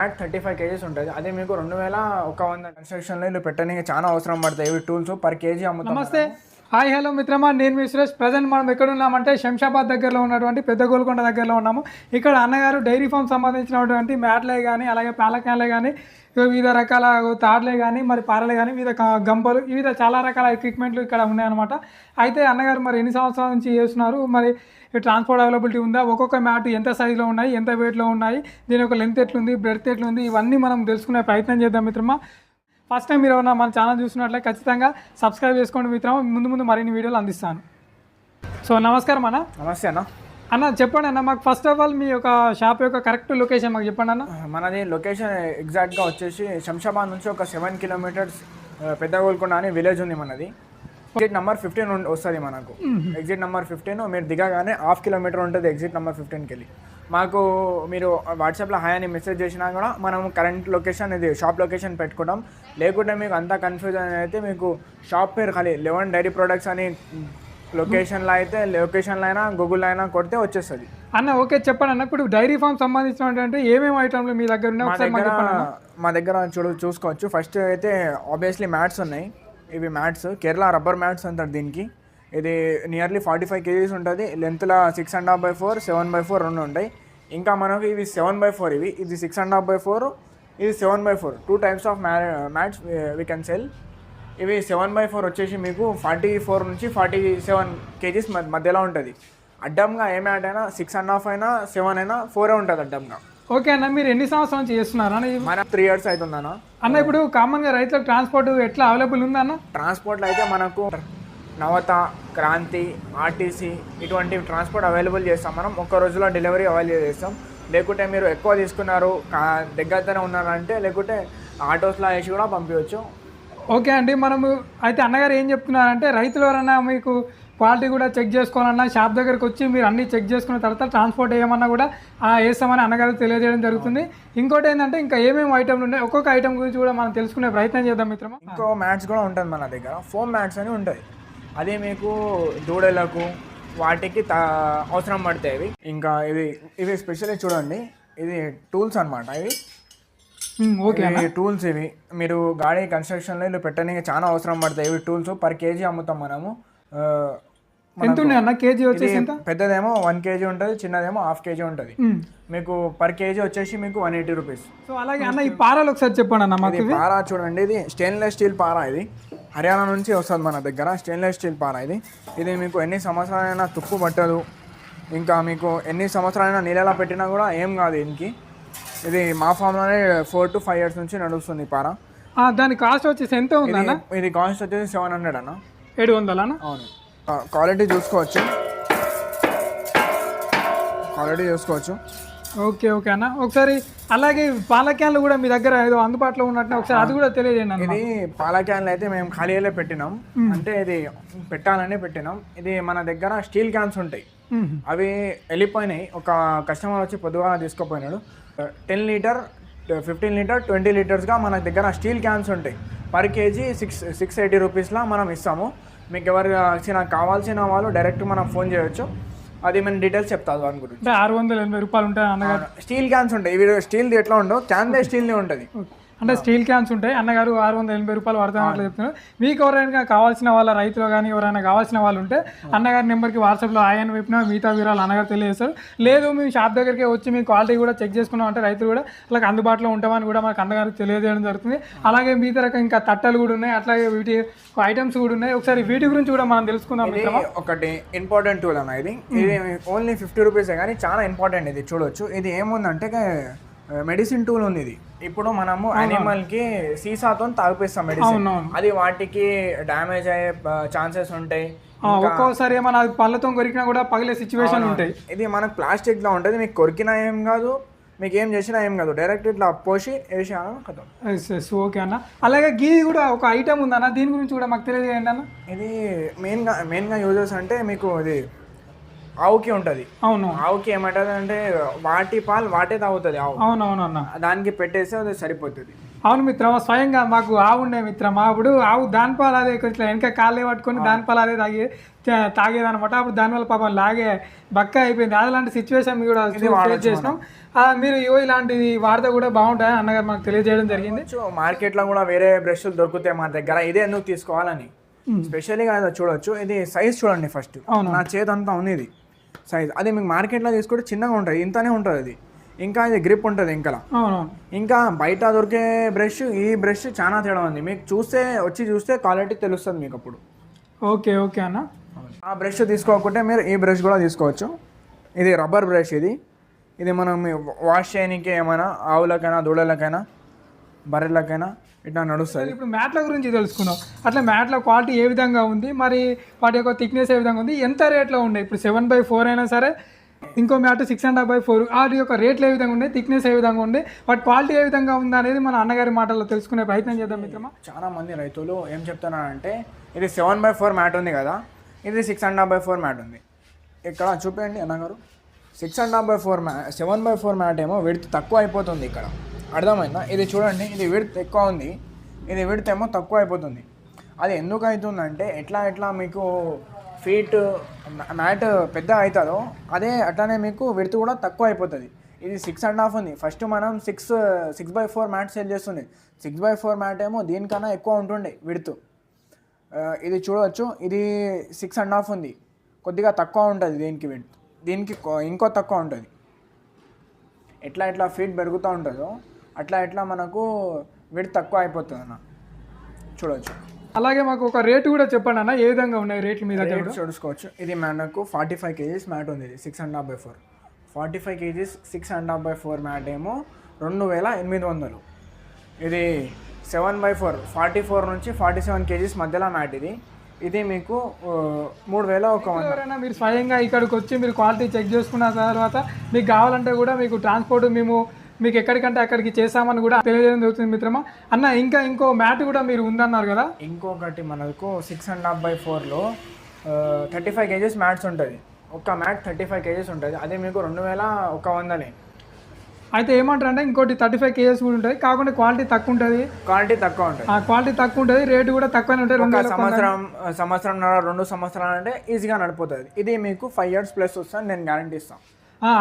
Mat thirty five kgs ఉంటుంది. అదే మీకు రెండు వేల ఒక వంద కన్స్ట్రక్షన్లో వీళ్ళు పెట్టడానికి చాలా అవసరం పడతాయి. ఇవి టూల్స్ పర్ కేజీ అమ్ముతాం నమస్తే. హాయ్ హలో మిత్రమా. నేను మీ సురేష్. ప్రజెంట్ మనం ఎక్కడ ఉన్నామంటే శంషాబాద్ దగ్గరలో ఉన్నటువంటి పెద్ద గోల్కొండ దగ్గరలో ఉన్నాము. ఇక్కడ అన్నగారు డైరీ ఫామ్ సంబంధించినటువంటి మ్యాట్లే కానీ అలాగే పాలకాయలే కానీ వివిధ రకాల తాడ్లే కానీ మరి పారలే కానీ వివిధ గంపలు వివిధ చాలా రకాల ఎక్విప్మెంట్లు ఇక్కడ ఉన్నాయన్నమాట. అయితే అన్నగారు మరి ఎన్ని సంవత్సరాల నుంచి చేస్తున్నారు? మరి ట్రాన్స్పోర్ట్ అవైలబిలిటీ ఉందా? ఒక్కొక్క మ్యాట్ ఎంత సైజులో ఉన్నాయి? ఎంత వెయిట్లో ఉన్నాయి? దీని యొక్క లెంత్ ఎట్లుంది? బ్రెడ్త్ ఎట్లుంది? ఇవన్నీ మనం తెలుసుకునే ప్రయత్నం చేద్దాం మిత్రమా. ఫస్ట్ టైం మీరు ఏమన్నా మన ఛానల్ చూసినట్లే ఖచ్చితంగా సబ్స్క్రైబ్ చేసుకోండి మిత్రం ముందు ముందు మరిన్ని వీడియోలు అందిస్తాను. సో నమస్కారం అన్న. నమస్తే అన్న. అన్న చెప్పండి అన్న మాకు ఫస్ట్ ఆఫ్ ఆల్ మీ యొక్క షాప్ యొక్క కరెక్ట్ లొకేషన్ మాకు చెప్పండి అన్న. మనది లొకేషన్ ఎగ్జాక్ట్గా వచ్చేసి శంషాబాద్ నుంచి ఒక సెవెన్ కిలోమీటర్స్ పెద్ద గోల్కొండ అనే విలేజ్ ఉంది మనది. ఎగ్జిట్ నెంబర్ ఫిఫ్టీన్ వస్తుంది మనకు. ఎగ్జిట్ నెంబర్ ఫిఫ్టీన్ మీరు దిగగానే హాఫ్ కిలోమీటర్ ఉంటుంది ఎగ్జిట్ నెంబర్ ఫిఫ్టీన్కి వెళ్ళి మాకు మీరు వాట్సాప్లో హాయ్ అని మెసేజ్ చేసినా కూడా మనం కరెంట్ లొకేషన్ ఇది షాప్ లొకేషన్ పెట్టుకుంటాం. లేకుంటే మీకు అంతా కన్ఫ్యూజన్ అయితే మీకు షాప్ పేరు ఖాళీ. లెవెన్ డైరీ ప్రొడక్ట్స్ అని లొకేషన్లో అయితే లొకేషన్లో అయినా గూగుల్లో అయినా కొడితే వచ్చేస్తుంది. అన్న ఓకే చెప్పండి అన్న. ఇప్పుడు డైరీ ఫామ్ సంబంధించినటువంటి ఏమేమి ఐటమ్లు మీ దగ్గర ఉన్నాయి మా దగ్గర చూడు చూసుకోవచ్చు. ఫస్ట్ అయితే ఆబ్వియస్లీ మ్యాట్స్ ఉన్నాయి. ఇవి మ్యాట్స్ కేరళ రబ్బర్ మ్యాట్స్ అంటారు దీనికి. ఇది నియర్లీ ఫార్టీ ఫైవ్ కేజీస్ ఉంటుంది లెంత్లో six and half by four seven by four రెండు ఉంటాయి. ఇంకా మనకు ఇవి సెవెన్ బై ఫోర్ ఇవి. ఇది six and half by four ఇది seven by four two types of మ్యా మ్యాట్స్ వీ కెన్ సెల్ ఇవి సెవెన్ బై ఫోర్ వచ్చేసి మీకు ఫార్టీ ఫోర్ నుంచి ఫార్టీ సెవెన్ కేజీస్ మధ్యలో ఉంటుంది. అడ్డంగా ఏ మ్యాట్ అయినా సిక్స్ అండ్ హాఫ్ అయినా సెవెన్ అయినా ఫోరే ఉంటుంది అడ్డంగా. ఓకే అన్న మీరు ఎన్ని సంవత్సరాల నుంచి చేస్తున్నారు మన త్రీ ఇయర్స్ అవుతుందన్న. అన్న ఇప్పుడు కామన్గా రైతులకు ట్రాన్స్పోర్ట్ ఎట్లా అవైలబుల్ ఉందా అన్న ట్రాన్స్పోర్ట్లో అయితే మనకు నవత క్రాంతి ఆర్టీసీ ఇటువంటి ట్రాన్స్పోర్ట్ అవైలబుల్ చేస్తాం మనం. ఒక్క రోజులో డెలివరీ అవైలబుల్ చేస్తాం. లేకుంటే మీరు ఎక్కువ తీసుకున్నారు కా- దగ్గరతోనే ఉన్నారంటే లేకుంటే ఆటోస్లో వేసి కూడా పంపించవచ్చు ఓకే అండి మనము అయితే అన్నగారు ఏం చెప్తున్నారంటే రైతులు ఎవరైనా మీకు క్వాలిటీ కూడా చెక్ చేసుకోవాలన్నా షాప్ దగ్గరకు వచ్చి మీరు అన్ని చెక్ చేసుకున్న తర్వాత ట్రాన్స్పోర్ట్ వేయమన్నా కూడా ఆ, వేస్తామని అన్నగారు తెలియజేయడం జరుగుతుంది. ఇంకోటి ఏంటంటే ఇంకా ఏమేమి ఐటమ్లు ఉన్నాయి ఒక్కొక్క ఐటమ్ గురించి కూడా మనం తెలుసుకునే ప్రయత్నం చేద్దాం మిత్రమా? ఇంకో మ్యాట్స్ కూడా ఉంటుంది మన దగ్గర. ఫోమ్ మ్యాట్స్ అని ఉంటాయి. అది మీకు దూడలకు వాటికి తా అవసరం పడతాయి ఇవి. ఇంకా ఇవి ఇవి స్పెషల్లీ చూడండి. ఇది టూల్స్ అనమాట ఇవి. ఓకే ఇవి టూల్స్ ఇవి. మీరు గాడి కన్స్ట్రక్షన్లో ఇల్లు పెట్టడానికి చాలా అవసరం పడతాయి ఇవి టూల్స్ పర్ కేజీ అమ్ముతాం మనము. ఎంత అన్న? కేజీ వచ్చేసి ఎంత? పెద్దదేమో వన్ కేజీ ఉంటుంది చిన్నదేమో హాఫ్ కేజీ ఉంటుంది. మీకు పర్ కేజీ వచ్చేసి మీకు వన్ ఎయిటీ రూపీస్ సో అలాగే అన్న ఈ పారాలు ఒకసారి చెప్పండి అన్న మాకు పారా చూడండి ఇది స్టెయిన్లెస్ స్టీల్ పారా ఇది. హర్యానా నుంచి వస్తుంది మన దగ్గర స్టెయిన్లెస్ స్టీల్ పారా ఇది. ఇది మీకు ఎన్ని సంవత్సరాలైనా తుక్కు పట్టదు ఇంకా మీకు ఎన్ని సంవత్సరాలైనా నీళ్ళలా పెట్టినా కూడా ఏం కాదు దీనికి. ఇది మా ఫామ్లోనే ఫోర్ టు ఫైవ్ ఇయర్స్ నుంచి నడుస్తుంది పారా. దాని కాస్ట్ వచ్చేసి ఎంత ఉంది అన్న ఇది- ఇది కాస్ట్ వచ్చేసి సెవెన్ హండ్రెడ్ అన్న. ఏడు వందలు అన్న అవును క్వాలిటీ చూసుకోవచ్చు. క్వాలిటీ చూసుకోవచ్చు. ఓకే ఓకే అన్న. ఒకసారి అలాగే పాల క్యాన్లు కూడా మీ దగ్గర ఏదో అందుబాటులో ఉన్నట్టు ఒకసారి అది కూడా తెలియజేయండి అన్న ఇది పాల క్యాన్లు అయితే మేము ఖాళీలో పెట్టినాం. అంటే ఇది పెట్టాలని పెట్టినాం. ఇది మన దగ్గర స్టీల్ క్యాన్స్ ఉంటాయి. అవి వెళ్ళిపోయినాయి. ఒక కస్టమర్ వచ్చి పొద్దుగా తీసుకుపోయినాడు. Ten litre fifteen litre twenty లీటర్స్గా మన దగ్గర స్టీల్ క్యాన్స్ ఉంటాయి. Per kg six six eighty రూపీస్లో మనం ఇస్తాము. మీకు ఎవరు కావాల్సిన వాళ్ళు డైరెక్ట్ మనం ఫోన్ చేయొచ్చు. అది మేము డీటెయిల్స్ చెప్తాను దాని గురించి? ఆరు వందల ఎనభై రూపాయలు ఉంటాయి స్టీల్ క్యాన్స్ ఉంటాయి. ఇవి స్టీల్ది ఎట్లా ఉండవు క్యాన్దే స్టీల్ది ఉంటుంది. అంటే స్టీల్ క్యాన్స్ ఉంటాయి. అన్నగారు ఆరు వందల ఎనభై రూపాయలు పడతామని చెప్తున్నారు. మీకు ఎవరైనా కావాల్సిన వాళ్ళ రైతులు కానీ ఎవరైనా కావాల్సిన వాళ్ళు ఉంటే అన్నగారి నెంబర్కి వాట్సాప్లో ఆయన వైపున మిగతా వివరాలు అన్నగారు తెలియజేస్తారు. లేదు మేము షాప్ దగ్గరికి వచ్చి మీ క్వాలిటీ కూడా చెక్ చేసుకున్నాం అంటే రైతులు కూడా అలాగే అందుబాటులో ఉంటామని కూడా మనకు అన్నగారికి తెలియజేయడం జరుగుతుంది. అలాగే మిగతా రకం ఇంకా తట్టలు కూడా ఉన్నాయి. అట్లాగే వీటి ఐటమ్స్ కూడా ఉన్నాయి. ఒకసారి వీటి గురించి కూడా మనం తెలుసుకుందాం ఒకటి ఇంపార్టెంట్ టూల్ అన్న ఇది. ఇది ఓన్లీ ఫిఫ్టీ రూపీసే కానీ చాలా ఇంపార్టెంట్ ఇది. చూడొచ్చు. ఇది ఏముందంటే మెడిసిన్ టూల్ ఉంది ఇది. ఇప్పుడు మనము యానిమల్కి సీసాతో తాగిపిస్తాం మెడిసిన్. అది వాటికి డ్యామేజ్ అయ్యే ఛాన్సెస్ ఉంటాయి. ఒక్కోసారి ఏమైనా అది పళ్ళతో కొరికినా కూడా పగిలే సిచ్యువేషన్ ఉంటాయి. ఇది మనకు ప్లాస్టిక్లో ఉంటుంది. మీకు కొరికినా ఏం కాదు మీకు ఏం చేసినా ఏం కాదు. డైరెక్ట్ ఇట్లా పోసి వేసి కథం ఎస్ ఎస్ ఓకే అన్న. అలాగే గీ కూడా ఒక ఐటమ్ ఉందన్న. దీని గురించి కూడా మాకు తెలియజేయండి అన్న ఇది మెయిన్గా మెయిన్గా యూజర్స్ అంటే మీకు ఇది ఆవుకి ఉంటుంది. అవును. ఆవుకి ఏమంటుంది అంటే వాటి పాలు వాటే తాగుతుంది ఆవు. అవునవును అన్న దానికి పెట్టేస్తే అది సరిపోతుంది. అవును మిత్రమా స్వయంగా మాకు ఆవు ఉండే మిత్రమా. అప్పుడు ఆవు దాని పాలు అదే కొంచెం వెనక కాళ్ళే పట్టుకొని దాని పాలు అదే తాగి తాగేది అనమాట అప్పుడు దానివల్ల పాపం లాగే బక్క అయిపోయింది. అలాంటి సిచ్యువేషన్ కూడా ఫేస్ చేసినాం. మీరు ఇవో ఇలాంటివి వాడితే కూడా బాగుంటాయి? అన్నగారు మాకు తెలియజేయడం జరిగింది. మార్కెట్లో కూడా వేరే బ్రష్లు దొరుకుతాయి మా దగ్గర. ఇదే ఎందుకు తీసుకోవాలని. స్పెషల్గా చూడొచ్చు. ఇది సైజ్ చూడండి ఫస్ట్ అవును. నా చేతి అంతా ఉంది ఇది సైజ్. అది మీకు మార్కెట్లో తీసుకుంటే చిన్నగా ఉంటుంది ఇంతనే ఉంటుంది అది. ఇంకా ఇది గ్రిప్ ఉంటుంది ఇంకా ఇంకా బయట దొరికే బ్రష్ ఈ బ్రష్ చాలా తేడా ఉంది. మీకు చూస్తే వచ్చి చూస్తే క్వాలిటీ తెలుస్తుంది మీకు అప్పుడు. ఓకే ఓకే అన్న. ఆ బ్రష్ తీసుకోకుంటే మీరు ఈ బ్రష్ కూడా తీసుకోవచ్చు. ఇది రబ్బర్ బ్రష్ ఇది. ఇది మనం వాష్ చేయడానికి ఏమైనా ఆవులకైనా దూడలకైనా బర్రెలకైనా ఇట్లా నడుస్తుంది ఇప్పుడు మ్యాట్ల గురించి తెలుసుకున్నాం అట్లా మ్యాట్ల క్వాలిటీ ఏ విధంగా ఉంది? మరి వాటి యొక్క థిక్నెస్ ఏ విధంగా ఉంది? ఎంత రేట్లో ఉన్నాయి? ఇప్పుడు సెవెన్ బై ఫోర్ అయినా సరే ఇంకో mat six and half by four వాటి యొక్క రేట్లు ఏ విధంగా ఉన్నాయి? థిక్నెస్ ఏ విధంగా ఉంది? వాటి క్వాలిటీ ఏ విధంగా ఉంది అనేది మన అన్నగారి మాటల్లో తెలుసుకునే ప్రయత్నం చేద్దాం మిత్రమా. చాలా మంది రైతులు ఏం చెప్తున్నారంటే ఇది సెవెన్ బై ఫోర్ మ్యాట్ ఉంది కదా ఇది six and half by four mat ఉంది. ఇక్కడ చూపించండి అన్నగారు. Six and half by four మ్యా సెవెన్ బై ఫోర్ మ్యాట్ ఏమో విడత్ తక్కువ అయిపోతుంది ఇక్కడ. అర్థమైందా? ఇది చూడండి ఇది విడత్ ఎక్కువ ఉంది. ఇది విడత్ ఏమో తక్కువ అయిపోతుంది. అది ఎందుకు అవుతుందంటే ఎట్లా ఎట్లా మీకు ఫీట్ మ్యాట్ పెద్ద అవుతుందో అదే అట్లానే మీకు విడత్ కూడా తక్కువ అయిపోతుంది. ఇది సిక్స్ అండ్ హాఫ్ ఉంది. ఫస్ట్ మనం six six by four mat sale చేస్తుంది సిక్స్ బై ఫోర్ మ్యాట్ ఏమో దీనికన్నా ఎక్కువ ఉంటుండే విడుతు. ఇది చూడవచ్చు ఇది సిక్స్ అండ్ హాఫ్ ఉంది. కొద్దిగా తక్కువ ఉంటుంది దీనికి విడ్త్. దీనికి ఇంకో తక్కువ ఉంటుంది. ఎట్లా ఎట్లా ఫీట్ పెరుగుతూ ఉంటుందో అట్లా ఎట్లా మనకు విడ్త్ తక్కువ అయిపోతుంది అన్న. చూడవచ్చు అలాగే మాకు ఒక రేటు కూడా చెప్పండి అన్న ఏ విధంగా ఉన్నాయి రేట్లు మీ దగ్గర? రేట్స్ చూసుకోవచ్చు. ఇది మనకు ఫార్టీ ఫైవ్ కేజీస్ మ్యాట్ ఉంది ఇది six and half by four. Forty five kgs six and half by four mat ఏమో రెండు వేల ఎనిమిది వందలు. ఇది seven by four forty four నుంచి ఫార్టీ సెవెన్ కేజీస్ మధ్యలో మ్యాట్ ఇది. ఇది మీకు మూడు వేల ఒక వంద. మీరు స్వయంగా ఇక్కడికి వచ్చి మీరు క్వాలిటీ చెక్ చేసుకున్న తర్వాత మీకు కావాలంటే కూడా మీకు ట్రాన్స్పోర్ట్ మేము మీకు ఎక్కడికంటే అక్కడికి చేస్తామని కూడా తెలియజేయడం జరుగుతుంది మిత్రమా? అన్న ఇంకా ఇంకో మ్యాట్ కూడా మీరు ఉందన్నారు కదా? ఇంకొకటి మనకు సిక్స్ అండ్ హాఫ్ బై ఫోర్లో థర్టీ ఫైవ్ కేజీస్ మ్యాట్స్ ఉంటుంది. ఒక మ్యాట్ థర్టీ ఫైవ్ కేజీస్ ఉంటుంది. అది మీకు రెండు వేల ఒక వందలే అయితే ఏమంటారు అంటే ఇంకోటి థర్టీ ఫైవ్ కేజెస్ కూడా ఉంటుంది. కాకుండా క్వాలిటీ తక్కువ ఉంటుంది. క్వాలిటీ తక్కువ ఉంటుంది. ఆ క్వాలిటీ తక్కువ ఉంటుంది. రేటు కూడా తక్కువనే ఉంటుంది. రెండు సంవత్సరం సంవత్సరం రెండు సంవత్సరాలు అంటే ఈజీగా నడిపోతుంది. ఇది మీకు ఫైవ్ ఇయర్స్ ప్లస్ వస్తుంది. నేను గ్యారంటీ ఇస్తాను.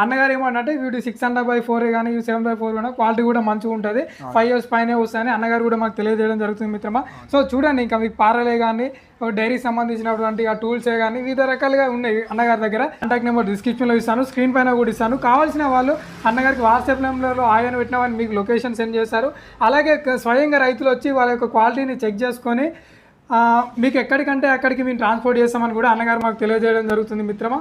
అన్నగారు ఏమంటే వీటి సిక్స్ హండ్రెడ్ బై ఫోర్ కానీ సెవెన్ బై ఫోర్ కానీ క్వాలిటీ కూడా మంచిగా ఉంటుంది. ఫైవ్ ఇయర్స్ పైనే వస్తాయని అన్నగారు కూడా మాకు తెలియజేయడం జరుగుతుంది మిత్రమా. సో చూడండి ఇంకా మీకు పారలే కానీ డైరీకి సంబంధించినటువంటి ఆ టూల్సే కానీ వివిధ రకాలుగా ఉన్నాయి అన్నగారి దగ్గర. కాంటాక్ట్ నెంబర్ డిస్క్రిప్షన్లో ఇస్తాను స్క్రీన్ పైన కూడా ఇస్తాను. కావాల్సిన వాళ్ళు అన్నగారికి వాట్సాప్ నెంబర్లో ఆయన పెట్టిన వాళ్ళు మీకు లొకేషన్ సెండ్ చేస్తారు. అలాగే స్వయంగా రైతులు వచ్చి వాళ్ళ యొక్క క్వాలిటీని చెక్ చేసుకొని మీకు ఎక్కడికంటే అక్కడికి మేము ట్రాన్స్పోర్ట్ చేస్తామని కూడా అన్నగారు మాకు తెలియజేయడం జరుగుతుంది మిత్రమా.